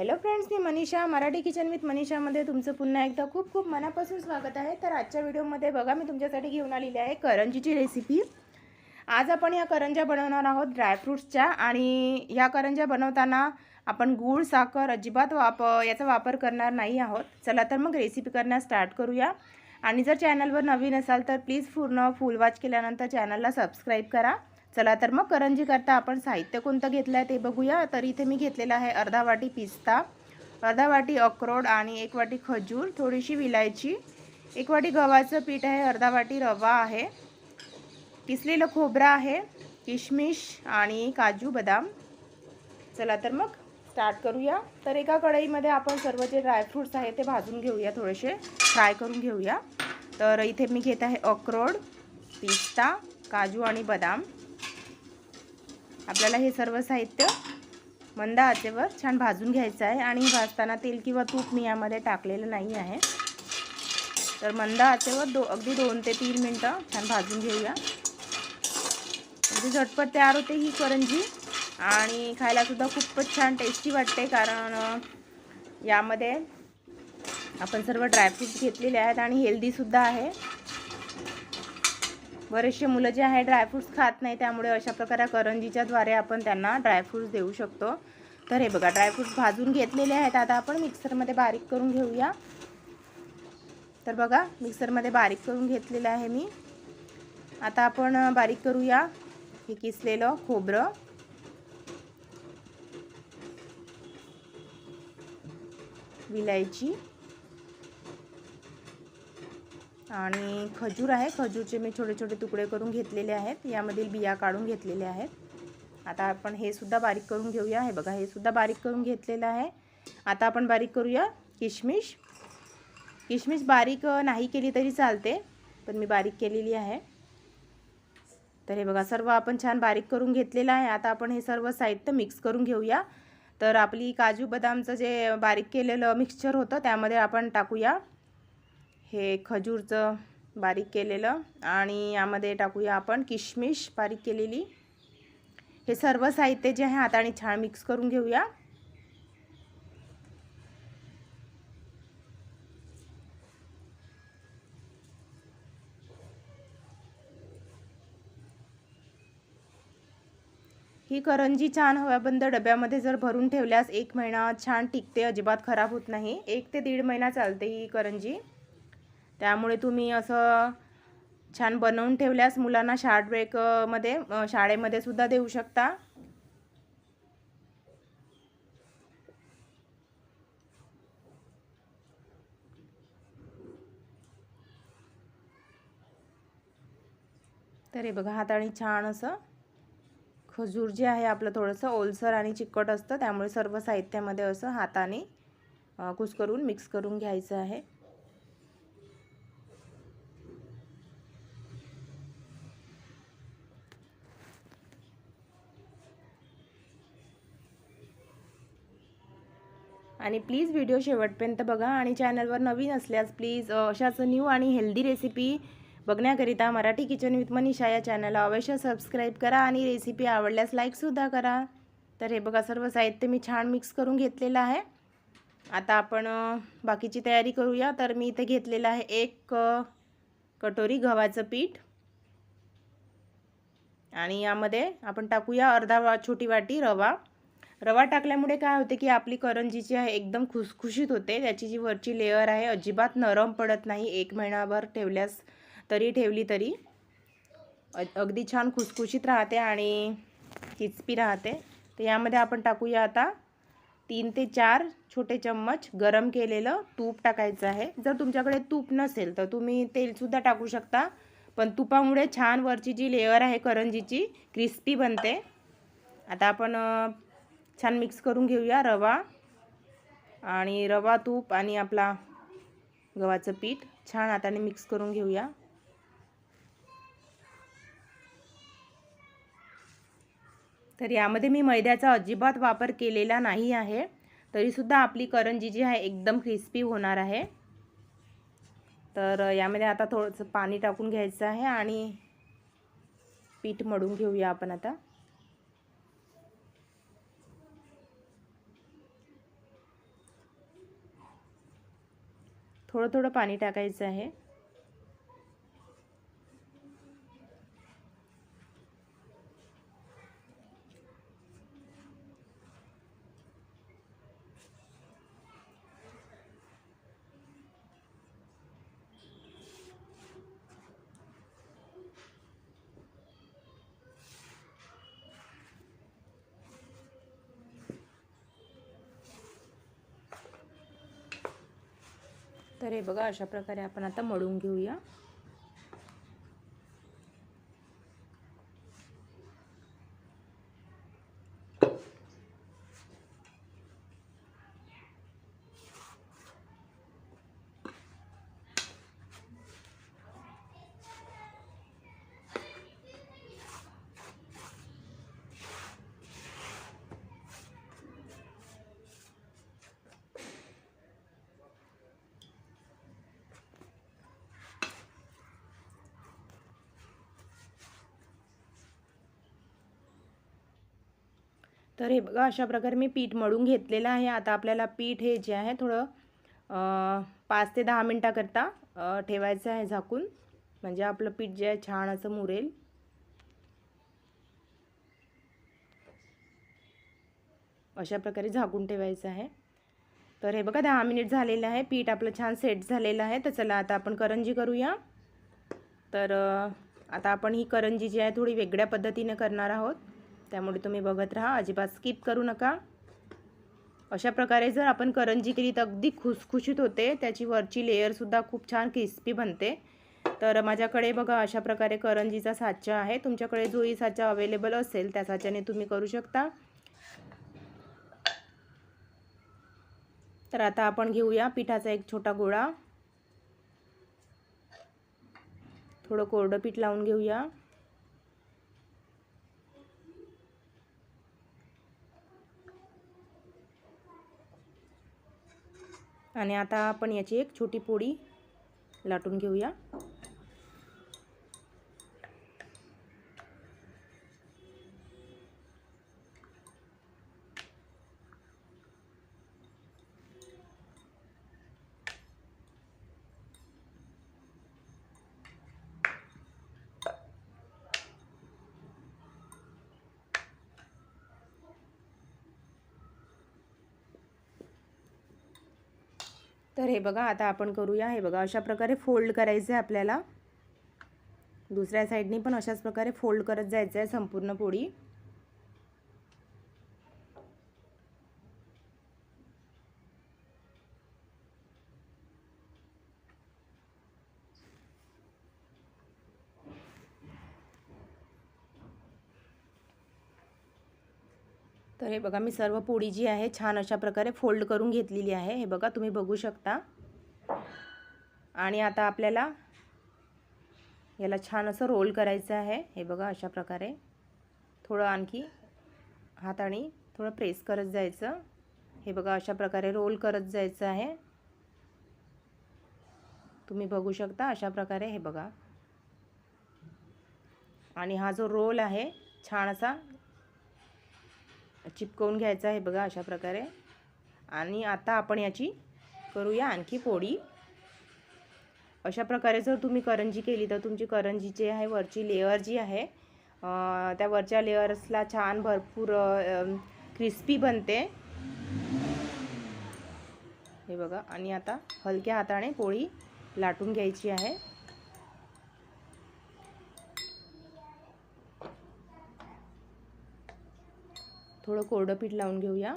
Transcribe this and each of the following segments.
Hello friends मी Manisha Marathi kitchen with मनीषामध्ये तुमचं पुन्हा एकदा खूप खूप मनापासून स्वागत आहे. तर आजच्या व्हिडिओमध्ये बघा मी तुमच्यासाठी घेऊन आलेली आहे करंजीची रेसिपी आज आपण या करंज्या बनवणार आहोत ड्रायफ्रूट्सच्या आणि ह्या करंज्या बनवताना आपण गूळ साखर अजिबात वाप याचा वापर करणार नाही आहोत. चला तर मग रेसिपी करण्यास स्टार्ट करूया. आणि जर चॅनलवर नवीन असाल तर प्लीज पूर्ण फुल वॉच केल्यानंतर चॅनलला सबस्क्राईब करा. चला तर मग करंजी करता आपण साहित्य कोणतं घेतलं आहे ते बघूया. तर इथे मी घेतलेलं आहे अर्धा वाटी पिस्ता अर्धा वाटी अक्रोड आणि एक वाटी खजूर थोडीशी विलायची. एक वाटी गव्हाचं पीठ आहे अर्धा वाटी रवा आहे. किसलेलं खोबरं आहे किशमिश आणि काजू बदाम. चला तर मग स्टार्ट करूया. तर एका कढईमध्ये आपण सर्व जे ड्रायफ्रूट्स आहे ते भाजून घेऊया थोडेसे. फ्राय करून घेऊया. तर इथे मी घेत आहे अक्रोड पिस्ता काजू आणि बदाम. आपल्याला हे सर्व साहित्य मंद आचेवर छान भाजून घ्यायचं आहे आणि भाजताना तेल किंवा तूप मी यामध्ये टाकलेलं नाही आहे. तर मंद आचेवर दो अगदी दोन ते तीन मिनटं छान भाजून घेऊया. म्हणजे झटपट तयार होते ही करंजी आणि खायलासुद्धा खूपच छान टेस्टी वाटते कारण यामध्ये आपण सर्व ड्रायफ्रूट्स घेतलेले आहेत आणि हेल्दीसुद्धा आहे. बरेचसे मुलं जे आहे ड्रायफ्रूट्स खात नाही त्यामुळे अशा प्रकारे करंजीच्याद्वारे आपण त्यांना ड्रायफ्रूट्स देऊ शकतो. तर हे बघा ड्रायफ्रूट्स भाजून घेतलेले आहेत. आता आपण मिक्सरमध्ये बारीक करून घेऊया. तर बघा मिक्सरमध्ये बारीक करून घेतलेलं आहे मी. आता आपण बारीक करूया. हे किसलेलं खोबरं. विलायची. आणि खजूर आहे. खजूरचे मी छोटे छोटे तुकडे करून घेतलेले आहेत. यामधील बिया काढून घेतलेले आहेत. आता आपण हे सुद्धा बारीक करून घेऊया. हे बघा हे सुद्धा बारीक करून घेतलेलं आहे. आता आपण बारीक करूया किशमिश. किशमिश बारीक नाही केली तरी चालते पण मी बारीक केलेली आहे. तर हे बघा सर्व आपण छान बारीक करून घेतलेलं आहे. आता आपण हे सर्व साहित्य मिक्स करून घेऊया. तर आपली काजू बदामचं जे बारीक केलेलं मिक्सचर होतं त्यामध्ये आपण टाकूया. हे खजूरचं बारीक केलेलं आणि यामध्ये टाकूया आपण किशमिश बारीक केलेली. हे सर्व साहित्य जे आहे हाताने छान मिक्स करून घेऊया. ही करंजी छान हवाबंद डब्यामध्ये जर भरून ठेवल्यास एक महिना छान टिकते अजिबात खराब होत नाही. एक ते दीड महिना चालते ही करंजी. त्यामुळे तुम्ही असं छान बनवून ठेवल्यास मुलांना शार्ट ब्रेकमध्ये शाळेमध्ये सुद्धा देऊ शकता. तर हे बघा हाताने छान असं खजूर जे आहे आपलं थोडंसं ओलसर आणि चिकट असतं त्यामुळे सर्व साहित्यामध्ये असं हाताने कुस्करून मिक्स करून घ्यायचं आहे. आणि प्लीज व्हिडिओ शेवटपर्यंत बघा आणि चॅनलवर नवीन असल्यास प्लीज अशाच न्यू आणि हेल्दी रेसिपी बघण्याकरिता मराठी किचन विथ मनीषा या चॅनलला अवश्य सबस्क्राईब करा आणि रेसिपी आवडल्यास लाईकसुद्धा करा. तर हे बघा सर्व साहित्य मी छान मिक्स करून घेतलेलं आहे. आता आपण बाकीची तयारी करूया. तर मी इथे घेतलेलं आहे एक कटोरी गव्हाचं पीठ. आणि यामध्ये आपण टाकूया अर्धा वा छोटी वाटी रवा. रवा टाकल्यामुळे काय होते की आपली करंजी जी आहे एकदम खुसखुशीत होते. त्याची जी वरची लेअर आहे अजिबात नरम पडत नाही. एक महिनाभर ठेवल्यास तरी ठेवली तरी. अगदी छान खुसखुशीत राहते आणि किचपी राहते. तर यामध्ये आपण टाकूया आता तीन ते चार छोटे चम्मच गरम केलेलं तूप टाकायचं आहे. जर तुमच्याकडे तूप नसेल तर तुम्ही तेलसुद्धा टाकू शकता. पण तुपामुळे छान वरची जी लेअर आहे करंजीची क्रिस्पी बनते. आता आपण छान मिक्स करून घेऊया रवा आणि रवा तूप आणि आपला गव्हाचं पीठ. छान हाताने मिक्स करून घेऊया. तर यामध्ये मी मैद्याचा अजिबात वापर केलेला नाही आहे. तरीसुद्धा आपली करंजी जी आहे एकदम क्रिस्पी होणार आहे. तर यामध्ये आता थोडंसं पाणी टाकून घ्यायचं आहे आणि पीठ मळून घेऊया आपण आता. थोडं थोडं पाणी टाकायचं आहे. तर हे बघा अशा प्रकारे आपण आता मळून घेऊया. तर हे बघा अशा प्रकारे मी पीठ मळून घेतलेलं आहे. आता आपल्याला पीठ हे जे आहे थोडं पाच ते दहा मिनटाकरता ठेवायचं आहे झाकून. म्हणजे आपलं पीठ जे आहे छान असं मुरेल. अशा प्रकारे झाकून ठेवायचं आहे. तर हे बघा दहा मिनिट झालेलं आहे. पीठ आपलं छान सेट झालेलं आहे. तर चला आता आपण करंजी करूया. तर आता आपण ही करंजी जी आहे थोडी वेगळ्या पद्धतीने करणार आहोत. त्यामुळे तुम्ही बघत राहा. अजिबात स्किप करू नका. अशा प्रकारे जर आपण करंजी केली तर अगदी खुसखुशीत होते त्याची वरची लेअरसुद्धा खूप छान क्रिस्पी बनते. तर माझ्याकडे बघा अशा प्रकारे करंजीचा साचा आहे. तुमच्याकडे जोही साचा अवेलेबल असेल त्या साच्याने तुम्ही करू शकता. तर आता आपण घेऊया पिठाचा एक छोटा गोळा. थोडं कोरडं पीठ लावून घेऊया. आणि आता आपण याची एक छोटी पोळी लाटून घेऊया. तर हे बघा आता आपण करूया. हे बघा अशा प्रकारे फोल्ड करायचं आहे आपल्याला. दुसऱ्या साईडनी पण अशाच प्रकारे फोल्ड करत जायचं आहे संपूर्ण पोळी तर हे बघा मी सर्व पोळी जी आहे छान अशा प्रकारे फोल्ड करून घेतलेली आहे. हे बघा तुम्ही बघू शकता. आणि आता आपल्याला याला छान असं रोल करायचं आहे. हे बघा अशा प्रकारे. थोडं आणखी हाताने थोडं प्रेस करत जायचं. हे बघा अशा प्रकारे रोल करत जायचं आहे. तुम्ही बघू शकता अशा प्रकारे. हे बघा. आणि हा जो रोल आहे छान असा चिपकवून घ्यायचं आहे बघा अशा प्रकारे. आणि आता आपण याची करूया आणखी पोळी अशा प्रकारे जर तुम्ही करंजी केली तर तुमची करंजी जी आहे वरची लेअर जी आहे त्या वरच्या लेअर्सला छान भरपूर क्रिस्पी बनते. हे बघा. आणि आता हलक्या हाताने पोळी लाटून घ्यायची आहे. थोडं कोरडं पीठ लावून घेऊया.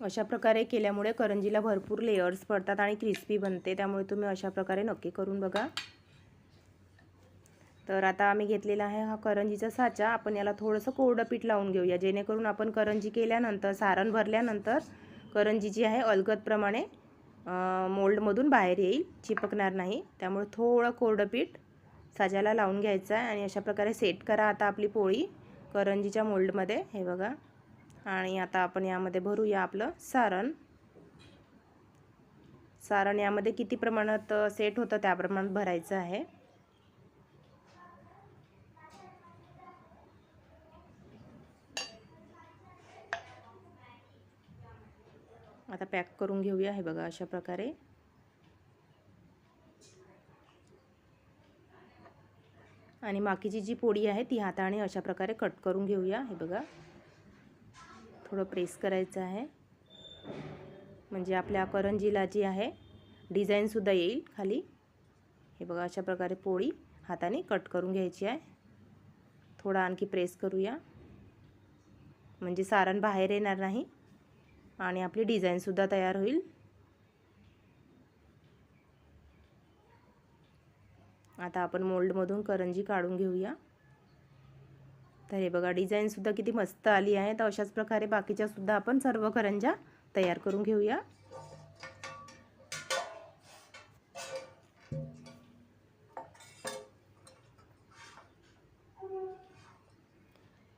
अशा प्रकारे केल्यामुळे करंजीला भरपूर लेयर्स पडतात आणि क्रिस्पी बनते. त्यामुळे तुम्ही अशा प्रकारे नक्की करून बघा. तर आता आम्ही घेतलेला आहे हा करंजीचा साचा. आपण याला थोडंसं कोरडं पीठ लावून घेऊया. जेणेकरून आपण करंजी केल्यानंतर सारण भरल्यानंतर करंजी जी आहे अलगदप्रमाणे मोल्डमधून बाहेर येईल चिपकणार नाही. त्यामुळे थोडं कोरडं पीठ साजाला लावून घ्यायचं आहे आणि अशा प्रकारे सेट करा आता आपली पोळी करंजीच्या मोल्डमध्ये. हे बघा. आणि आता आपण यामध्ये भरूया आपलं सारण. सारण यामध्ये किती प्रमाणात सेट होतं त्या प्रमाणात भरायचं आहे. आता पॅक करून घेऊया हे बघा अशा प्रकारे. आणि बाकीची जी पोळी आहे ती हाताने अशा प्रकारे कट करून घेऊया हे बघा. थोडं प्रेस करायचं आहे. म्हणजे आपल्या करंजीला जी आहे डिझाईनसुद्धा येईल खाली. हे बघा अशा प्रकारे पोळी हाताने कट करून घ्यायची आहे. थोडा आणखी प्रेस करूया. म्हणजे सारण बाहेर येणार नाही. आणि आपली डिझाईनसुद्धा तयार होईल. आता आपण मोल्डमधून करंजी काढून घेऊया. तर हे बघा डिझाईनसुद्धा किती मस्त आली आहे. तर अशाच प्रकारे बाकीच्यासुद्धा आपण सर्व करंजा तयार करून घेऊया.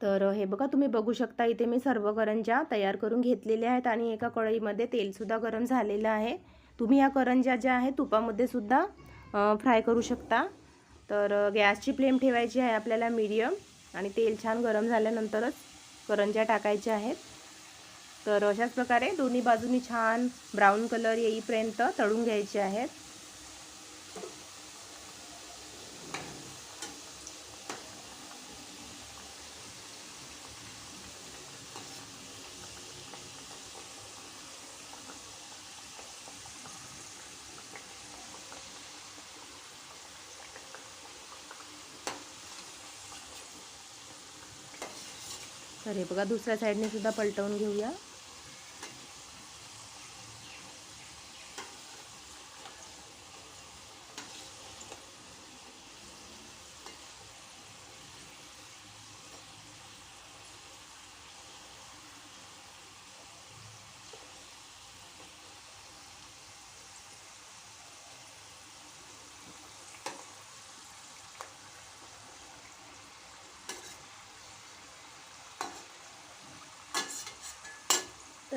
तर हे बघा तुम्ही बघू शकता इथे मी सर्व करंजा तयार करून घेतलेल्या आहेत आणि एका कढईमध्ये तेलसुद्धा गरम झालेलं आहे. तुम्ही या करंजा ज्या आहेत तुपामध्ये सुद्धा फ्राय करू शकता. तर गॅसची फ्लेम ठेवायची आहे आपल्याला मीडियम आणि तेल छान गरम झाल्यानंतरच करंजा टाकायच्या आहेत. तर अशाच प्रकारे दोन्ही बाजूनी छान ब्राऊन कलर येईपर्यंत तळून घ्यायचे आहेत. तर हे बघा दुसऱ्या साईडने सुद्धा पलटवून घेऊया.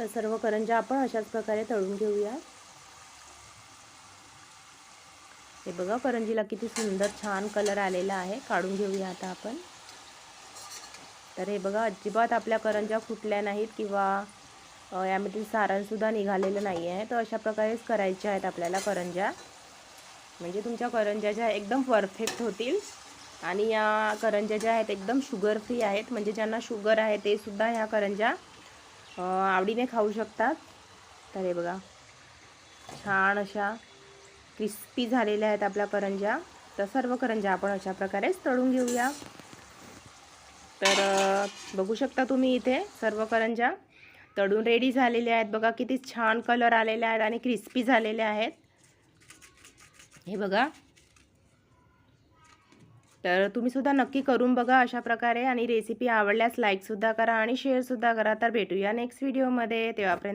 तर सर्व करंजा आपण अशाच प्रकारे तळून घेऊया. हे बघा करंजीला किती सुंदर छान कलर आलेला आहे. काढून घेऊया आता आपण. तर हे बघा अजिबात आपल्या करंजा फुटल्या नाहीत किंवा यामधील सारणसुद्धा निघालेलं नाही आहे तर अशा प्रकारेच करायच्या आहेत आपल्याला करंजा म्हणजे तुमच्या करंजा ज्या एकदम परफेक्ट होतील. आणि या करंजा ज्या आहेत एकदम शुगर फ्री आहेत. म्हणजे ज्यांना शुगर आहे ते सुद्धा ह्या करंजा आवडीने खाऊ शकतात. तर हे बघा. छान अशा क्रिस्पी झालेल्या आहेत आपल्या करंजा तर सर्व करंजा आपण अशा प्रकारेच तळून घेऊया. तर बघू शकता तुम्ही इथे सर्व करंजा तळून रेडी झालेल्या आहेत. बघा किती छान कलर आलेले आहेत आणि क्रिस्पी झालेले आहेत. हे बघा. तर तुम्हीसुद्धा नक्की करून बघा अशा प्रकारे आणि रेसिपी आवडल्यास लाईकसुद्धा करा आणि शेअरसुद्धा करा. तर भेटूया नेक्स्ट व्हिडिओमध्ये तेव्हापर्यंत